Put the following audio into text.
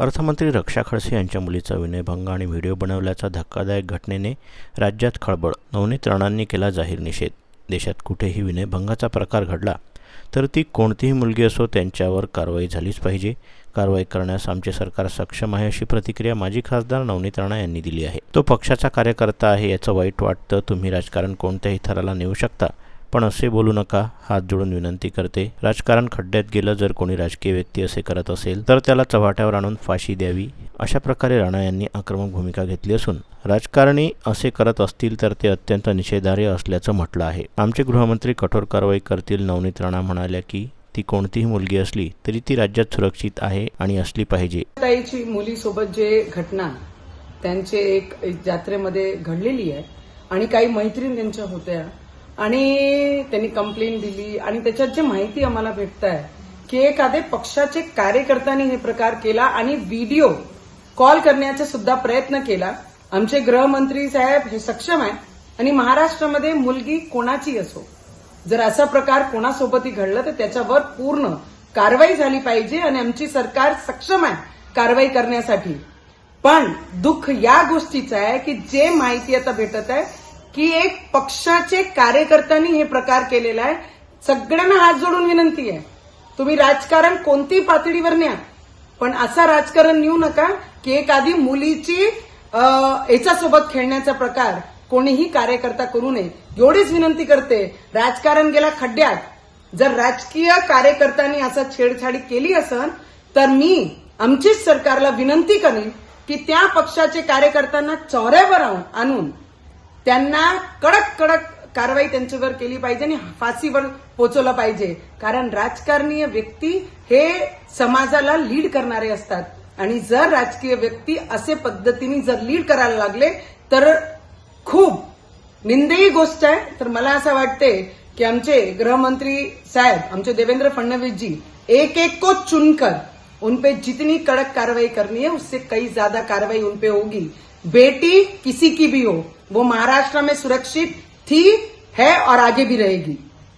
अर्थमंत्री रक्षा खडसे यांच्या मुलीचा विनयभंग आणि व्हिडिओ बनवल्याचा धक्कादायक घटनेने राज्यात खळबळ. नवनीत राणांनी केला जाहीर निषेध. देशात कुठेही विनयभंगाचा प्रकार घडला तर ती कोणतीही मुलगी असो त्यांच्यावर कारवाई झालीच पाहिजे. कारवाई करण्यास आमचे सरकार सक्षम आहे अशी प्रतिक्रिया माजी खासदार नवनीत राणा यांनी दिली आहे. तो पक्षाचा कार्यकर्ता आहे याचं वाईट वाटतं. तुम्ही राजकारण कोणत्याही थराला नेऊ शकता. पण असे बोलू नका हात जोडून विनंती करते. राजकारण खड्ड्यात गेलं जर कोणी राजकीय व्यक्ती असे करत असेल तर त्याला चव्हाट्यावर आणून फाशी द्यावी. अशा प्रकारे राणा यांनी आक्रमक भूमिका घेतली असून राजकारणी असे करत असतील तर ते अत्यंत निषेधार्ह असल्याचं म्हटलं आहे. आमचे गृहमंत्री कठोर कारवाई करतील नवनीत राणा म्हणाल्या की ती कोणतीही मुलगी असली तरी ती राज्यात सुरक्षित आहे आणि असली पाहिजे. ताईची मुलीसोबत जे घटना त्यांचे एक एक जात्रेमध्ये घडलेली आहे आणि काही मैत्रीण त्यांच्या होत्या आणि त्यांनी कंप्लेंट दिली आणि त्याच्यात जे माहिती आम्हाला भेटत आहे की एखादे पक्षाचे कार्यकर्त्यांनी हे प्रकार केला आणि व्हिडिओ कॉल करण्याचा सुद्धा प्रयत्न केला. आमचे गृहमंत्री साहेब हे सक्षम आहे आणि महाराष्ट्रामध्ये मुलगी कोणाची असो जर असा प्रकार कोणासोबतही घडला तर त्याच्यावर पूर्ण कारवाई झाली पाहिजे आणि आमची सरकार सक्षम आहे कारवाई करण्यासाठी. पण दुःख या गोष्टीचं आहे की जे माहिती आता भेटत आहे की एक पक्षाचे कार्यकर्त्यांनी हे प्रकार केलेला आहे. सगळ्यांना हात जोडून विनंती आहे. तुम्ही राजकारण कोणतीही पातळीवर न्या पण असा राजकारण नेऊ नका की एखादी मुलीची अं, याच्यासोबत खेळण्याचा प्रकार कोणीही कार्यकर्ता करू नये. एवढीच विनंती करते राजकारण गेला खड्ड्यात. जर राजकीय कार्यकर्त्यांनी असं छेडछाडी केली असन तर मी आमचीच सरकारला विनंती करेन की त्या पक्षाचे कार्यकर्त्यांना चौऱ्यावर आणून- आणून त्यांना कडक कडक कारवाई त्यांच्यावर केली पाहिजे आणि फाशीवर पोचवलं पाहिजे. कारण राजकारणीय व्यक्ती हे समाजाला लीड करणारे असतात. आणि जर राजकीय व्यक्ती असे पद्धतीने जर लीड करायला लागले तर खूप निंदेही गोष्ट आहे. तर मला असं वाटते की आमचे गृहमंत्री साहेब आमचे देवेंद्र फडणवीस जी एक एक को चुनकर उनपे जितनी कड़क कार्रवाई करनी है उससे कई ज्यादा कार्रवाई उनपे होगी. बेटी किसी की भी हो वो महाराष्ट्र में सुरक्षित थी है और आगे भी रहेगी।